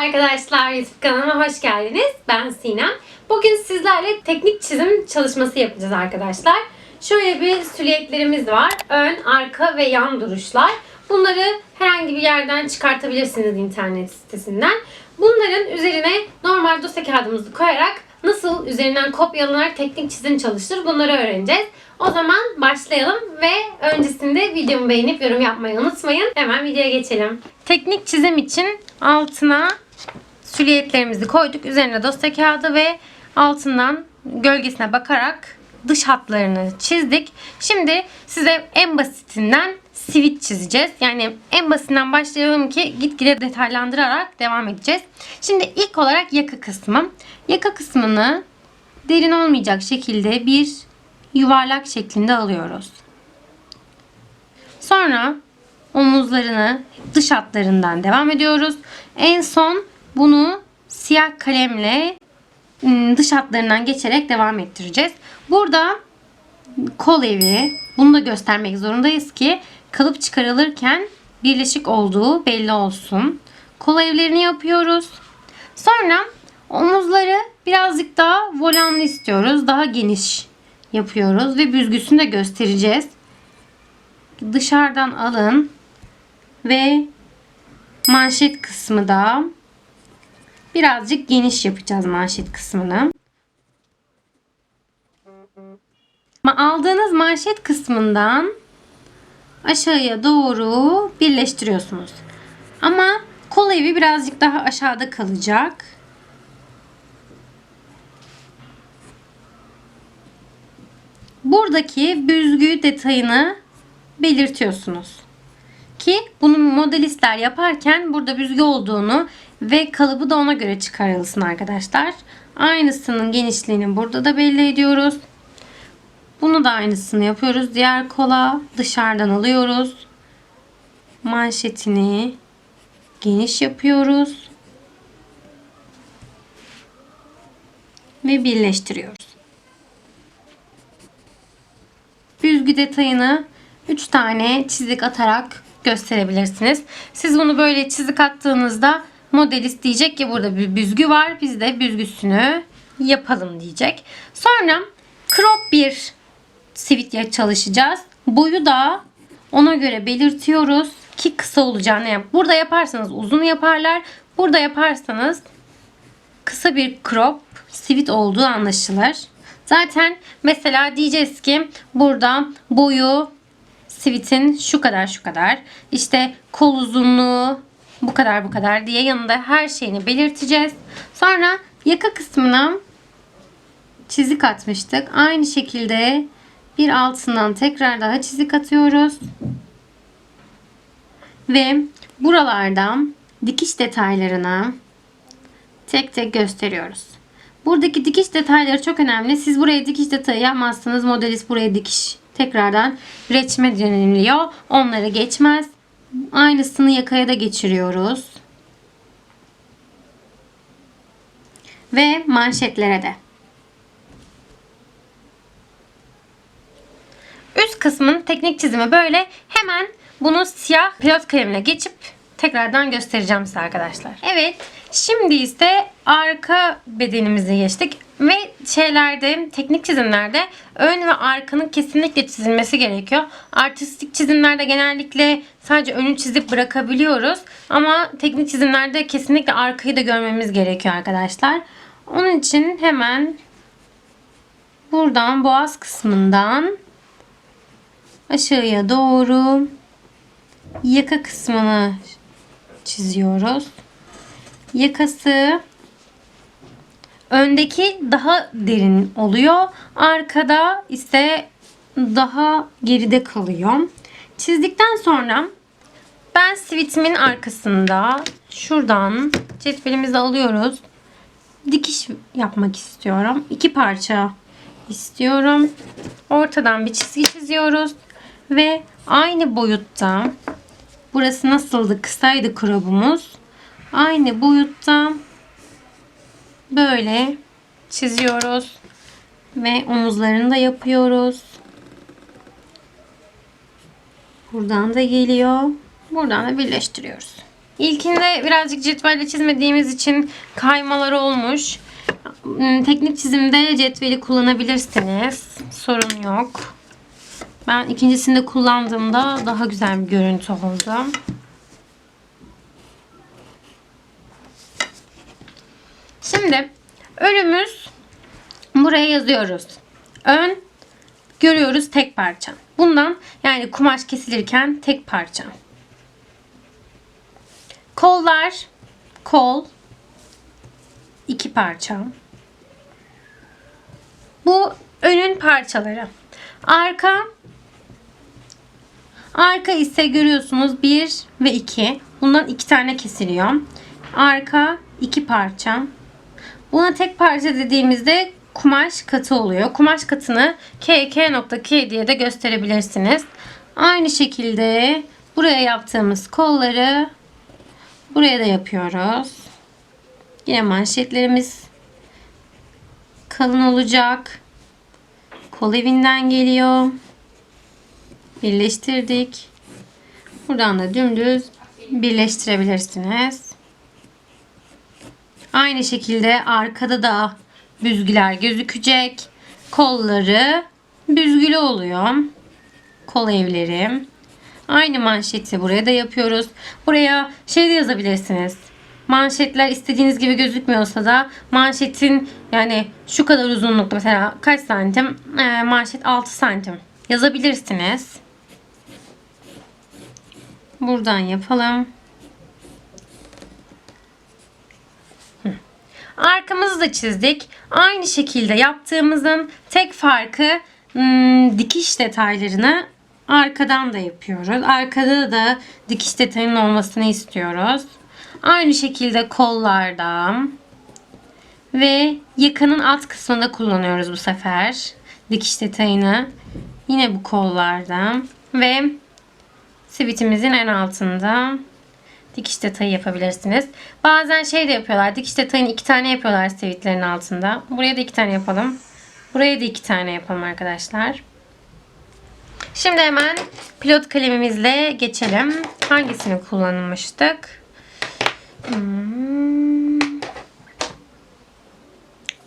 arkadaşlar, YouTube kanalıma hoş geldiniz. Ben Sinem. Bugün sizlerle teknik çizim çalışması yapacağız arkadaşlar. Şöyle bir süliyetlerimiz var. Ön, arka ve yan duruşlar. Bunları herhangi bir yerden çıkartabilirsiniz internet sitesinden. Bunların üzerine normal dosya kağıdımızı koyarak nasıl üzerinden kopyalanarak teknik çizim çalıştır bunları öğreneceğiz. O zaman başlayalım ve öncesinde videomu beğenip yorum yapmayı unutmayın. Hemen videoya geçelim. Teknik çizim için altına süliyetlerimizi koyduk. Üzerine dosya kağıdı ve altından gölgesine bakarak dış hatlarını çizdik. Şimdi size en basitinden sivit çizeceğiz. Yani en basitinden başlayalım ki gitgide detaylandırarak devam edeceğiz. Şimdi ilk olarak yaka kısmı. Yaka kısmını derin olmayacak şekilde bir yuvarlak şeklinde alıyoruz. Sonra omuzlarını dış hatlarından devam ediyoruz. En son bunu siyah kalemle ım, dış hatlarından geçerek devam ettireceğiz. Burada kol evi bunu da göstermek zorundayız ki kalıp çıkarılırken birleşik olduğu belli olsun. Kol evlerini yapıyoruz. Sonra omuzları birazcık daha volanlı istiyoruz. Daha geniş yapıyoruz ve büzgüsünü de göstereceğiz. Dışarıdan alın ve manşet kısmı da birazcık geniş yapacağız manşet kısmını. Aldığınız manşet kısmından aşağıya doğru birleştiriyorsunuz. Ama kol evi birazcık daha aşağıda kalacak. Buradaki büzgü detayını belirtiyorsunuz. Ki bunu modelistler yaparken burada büzgü olduğunu ve kalıbı da ona göre çıkarılsın arkadaşlar. Aynısının genişliğini burada da belli ediyoruz. Bunu da aynısını yapıyoruz. Diğer kola dışarıdan alıyoruz. Manşetini geniş yapıyoruz. Ve birleştiriyoruz. Büzgü detayını 3 tane çizik atarak gösterebilirsiniz. Siz bunu böyle çizik attığınızda modelist diyecek ki burada bir büzgü var. Biz de büzgüsünü yapalım diyecek. Sonra crop bir sivit çalışacağız. Boyu da ona göre belirtiyoruz ki kısa olacağını yap. Burada yaparsanız uzun yaparlar. Burada yaparsanız kısa bir crop sivit olduğu anlaşılır. Zaten mesela diyeceğiz ki burada boyu sivitin şu kadar şu kadar. İşte kol uzunluğu bu kadar bu kadar diye yanında her şeyini belirteceğiz. Sonra yaka kısmına çizik atmıştık. Aynı şekilde bir altından tekrar daha çizik atıyoruz. Ve buralardan dikiş detaylarına tek tek gösteriyoruz. Buradaki dikiş detayları çok önemli. Siz buraya dikiş detayı yapmazsanız modelist buraya dikiş tekrardan reçme deniliyor. Onları geçmez. Aynısını yakaya da geçiriyoruz. Ve manşetlere de. Üst kısmın teknik çizimi böyle. Hemen bunu siyah pilot kalemine geçip tekrardan göstereceğim size arkadaşlar. Evet. Şimdi ise arka bedenimize geçtik. Ve şeylerde, teknik çizimlerde ön ve arkanın kesinlikle çizilmesi gerekiyor. Artistik çizimlerde genellikle sadece önü çizip bırakabiliyoruz. Ama teknik çizimlerde kesinlikle arkayı da görmemiz gerekiyor arkadaşlar. Onun için hemen buradan boğaz kısmından aşağıya doğru yaka kısmını çiziyoruz. Yakası öndeki daha derin oluyor. Arkada ise daha geride kalıyor. Çizdikten sonra ben sivitimin arkasında şuradan cetvelimizi alıyoruz. Dikiş yapmak istiyorum. İki parça istiyorum. Ortadan bir çizgi çiziyoruz. Ve aynı boyutta burası nasıldı kısaydı krobumuz. Aynı boyutta böyle çiziyoruz. Ve omuzlarını da yapıyoruz. Buradan da geliyor. Buradan da birleştiriyoruz. İlkinde birazcık cetvelle çizmediğimiz için kaymalar olmuş. Hmm, Teknik çizimde cetveli kullanabilirsiniz. Sorun yok. Ben ikincisinde kullandığımda daha güzel bir görüntü oldu. Şimdi önümüz buraya yazıyoruz. Ön görüyoruz tek parça. Bundan yani kumaş kesilirken tek parça. Kollar kol iki parça. Bu önün parçaları. Arka arka ise görüyorsunuz 1 ve 2. Bundan iki tane kesiliyor. Arka iki parça. Buna tek parça dediğimizde kumaş katı oluyor. Kumaş katını KK.K diye de gösterebilirsiniz. Aynı şekilde buraya yaptığımız kolları buraya da yapıyoruz. Yine manşetlerimiz kalın olacak. Kol evinden geliyor. Birleştirdik. Buradan da dümdüz birleştirebilirsiniz. Aynı şekilde arkada da büzgüler gözükecek. Kolları büzgülü oluyor. Kol evleri. Aynı manşeti buraya da yapıyoruz. Buraya şey de yazabilirsiniz. Manşetler istediğiniz gibi gözükmüyorsa da manşetin yani şu kadar uzunlukta mesela kaç santim? Ee, manşet 6 santim yazabilirsiniz. Buradan yapalım. Arkamızı da çizdik. Aynı şekilde yaptığımızın tek farkı hmm, dikiş detaylarını arkadan da yapıyoruz. Arkada da dikiş detayının olmasını istiyoruz. Aynı şekilde kollarda ve yakanın alt kısmında kullanıyoruz bu sefer. Dikiş detayını yine bu kollarda ve sivitimizin en altında dikiş detayı yapabilirsiniz. Bazen şey de yapıyorlar. Dikiş detayını iki tane yapıyorlar sivitlerin altında. Buraya da iki tane yapalım. Buraya da iki tane yapalım arkadaşlar. Şimdi hemen pilot kalemimizle geçelim. Hangisini kullanmıştık?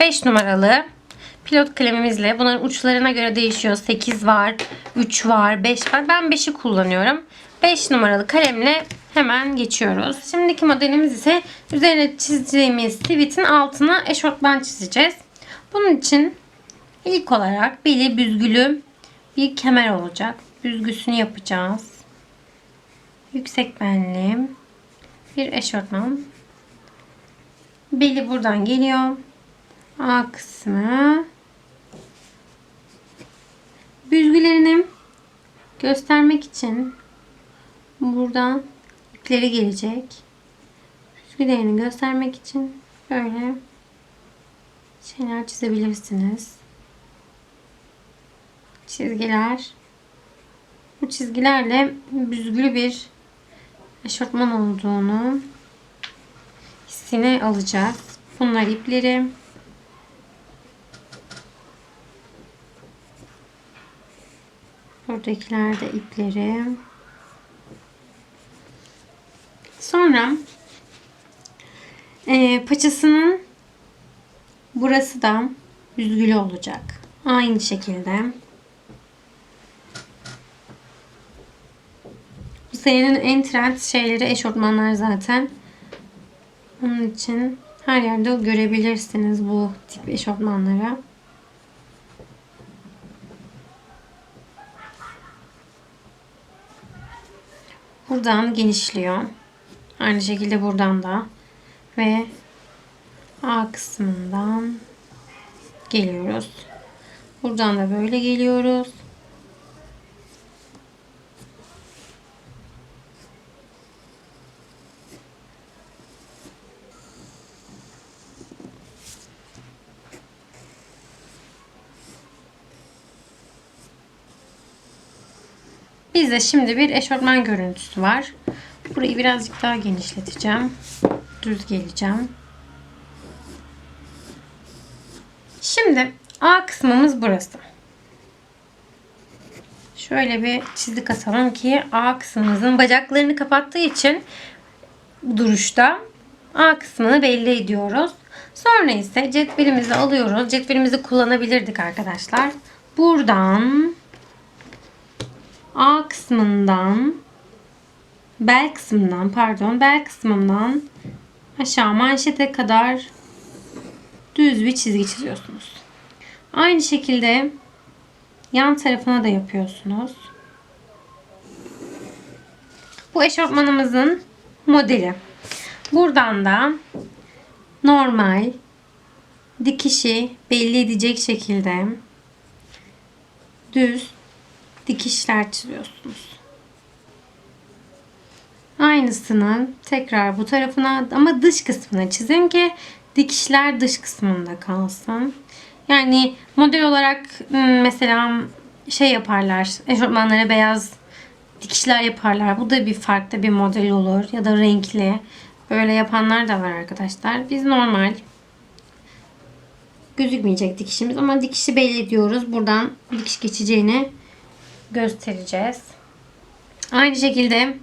5 numaralı pilot kalemimizle bunların uçlarına göre değişiyor. 8 var, 3 var, 5 var. Ben 5'i kullanıyorum. 5 numaralı kalemle hemen geçiyoruz. Şimdiki modelimiz ise üzerine çizdiğimiz sivitin altına eşortman çizeceğiz. Bunun için ilk olarak beli büzgülü bir kemer olacak. Büzgüsünü yapacağız. Yüksek benli bir eşortman. Beli buradan geliyor. A kısmı. Büzgülerini göstermek için buradan ipleri gelecek. Büzgülerini göstermek için böyle şeyler çizebilirsiniz. Çizgiler. Bu çizgilerle büzgülü bir eşortman olduğunu hissine alacağız. Bunlar ipleri. Buradakiler de ipleri. Sonra e, paçasının burası da büzgülü olacak. Aynı şekilde. Bu senenin en trend şeyleri eşofmanlar zaten. Onun için her yerde görebilirsiniz bu tip eşofmanları. Buradan genişliyor. Aynı şekilde buradan da ve A kısmından geliyoruz. Buradan da böyle geliyoruz. Bizde şimdi bir eşofman görüntüsü var. Burayı birazcık daha genişleteceğim. Düz geleceğim. Şimdi A kısmımız burası. Şöyle bir çizik atalım ki A kısmımızın bacaklarını kapattığı için duruşta A kısmını belli ediyoruz. Sonra ise cetvelimizi alıyoruz. Cetvelimizi kullanabilirdik arkadaşlar. Buradan A kısmından bel kısmından pardon bel kısmından aşağı manşete kadar düz bir çizgi çiziyorsunuz. Aynı şekilde yan tarafına da yapıyorsunuz. Bu eşofmanımızın modeli. Buradan da normal dikişi belli edecek şekilde düz dikişler çiziyorsunuz. Aynısını tekrar bu tarafına ama dış kısmına çizin ki dikişler dış kısmında kalsın. Yani model olarak ım, mesela şey yaparlar. Eşofmanlara beyaz dikişler yaparlar. Bu da bir farklı bir model olur. Ya da renkli. Böyle yapanlar da var arkadaşlar. Biz normal gözükmeyecek dikişimiz ama dikişi belli ediyoruz. Buradan dikiş geçeceğini göstereceğiz. Aynı şekilde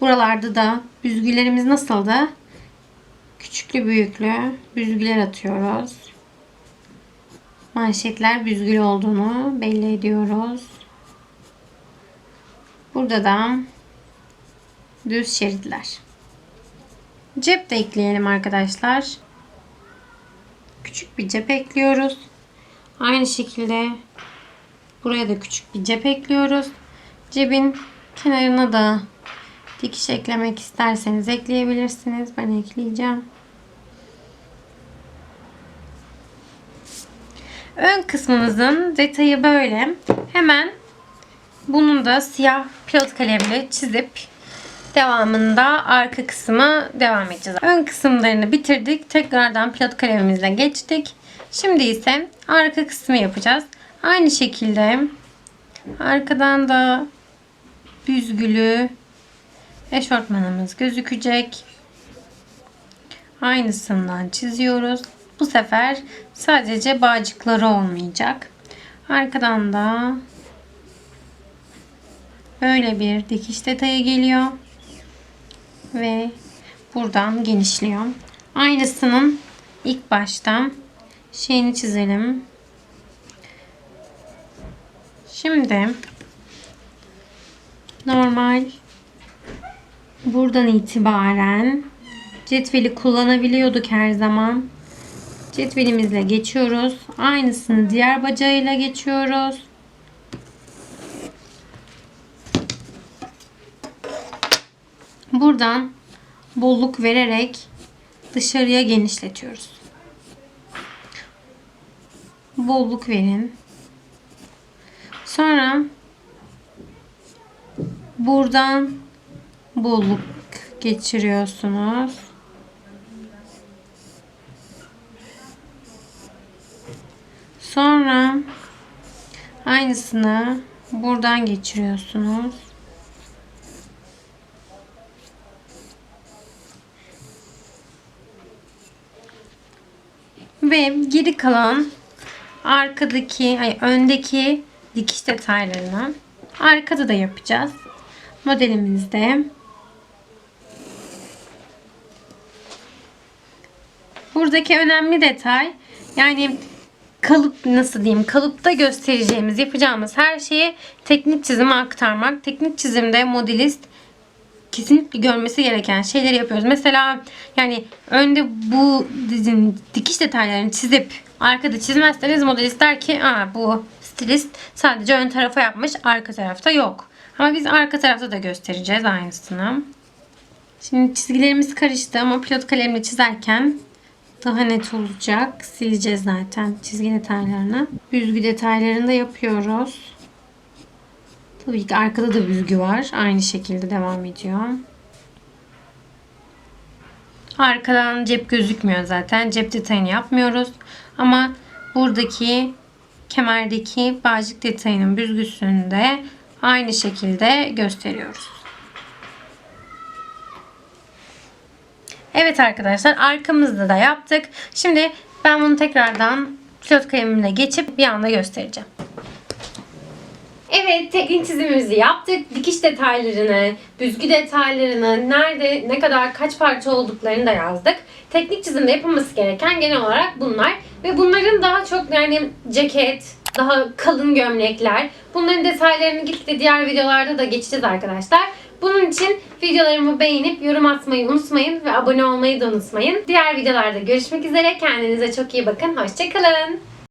buralarda da büzgülerimiz nasıldı? Küçüklü büyüklü büzgüler atıyoruz. Manşetler büzgülü olduğunu belli ediyoruz. Burada da düz şeritler. Cep de ekleyelim arkadaşlar. Küçük bir cep ekliyoruz. Aynı şekilde buraya da küçük bir cep ekliyoruz. Cebin kenarına da dikiş eklemek isterseniz ekleyebilirsiniz. Ben ekleyeceğim. Ön kısmımızın detayı böyle. Hemen bunun da siyah pilot kalemle çizip devamında arka kısmı devam edeceğiz. Ön kısımlarını bitirdik. Tekrardan pilot kalemimizle geçtik. Şimdi ise arka kısmı yapacağız. Aynı şekilde arkadan da büzgülü eşortmanımız gözükecek. Aynısından çiziyoruz. Bu sefer sadece bağcıkları olmayacak. Arkadan da böyle bir dikiş detayı geliyor. Ve buradan genişliyor. Aynısının ilk baştan şeyini çizelim. Şimdi normal buradan itibaren cetveli kullanabiliyorduk her zaman. Cetvelimizle geçiyoruz. Aynısını diğer bacağıyla geçiyoruz. Buradan bolluk vererek dışarıya genişletiyoruz. Bolluk verin. Sonra buradan bolluk geçiriyorsunuz. Sonra aynısını buradan geçiriyorsunuz. Ve geri kalan arkadaki, ay öndeki dikiş detaylarını arkada da yapacağız. Modelimizde buradaki önemli detay yani kalıp nasıl diyeyim kalıpta göstereceğimiz yapacağımız her şeyi teknik çizime aktarmak. Teknik çizimde modelist kesinlikle görmesi gereken şeyleri yapıyoruz. Mesela yani önde bu dizin dikiş detaylarını çizip arkada çizmezseniz modelist der ki Aa, bu stilist sadece ön tarafa yapmış arka tarafta yok. Ama biz arka tarafta da göstereceğiz aynısını. Şimdi çizgilerimiz karıştı ama pilot kalemle çizerken daha net olacak. Sileceğiz zaten çizgi detaylarını. Büzgü detaylarını da yapıyoruz. Tabii ki arkada da büzgü var. Aynı şekilde devam ediyor. Arkadan cep gözükmüyor zaten. Cep detayını yapmıyoruz. Ama buradaki kemerdeki bağcık detayının büzgüsünü de aynı şekilde gösteriyoruz. Evet arkadaşlar arkamızda da yaptık. Şimdi ben bunu tekrardan pilot kalemimle geçip bir anda göstereceğim. Evet, teknik çizimimizi yaptık. Dikiş detaylarını, büzgü detaylarını, nerede, ne kadar, kaç parça olduklarını da yazdık. Teknik çizimde yapılması gereken genel olarak bunlar. Ve bunların daha çok yani ceket, daha kalın gömlekler. Bunların detaylarını gitgide diğer videolarda da geçeceğiz arkadaşlar. Bunun için videolarımı beğenip yorum atmayı unutmayın ve abone olmayı da unutmayın. Diğer videolarda görüşmek üzere. Kendinize çok iyi bakın. Hoşçakalın.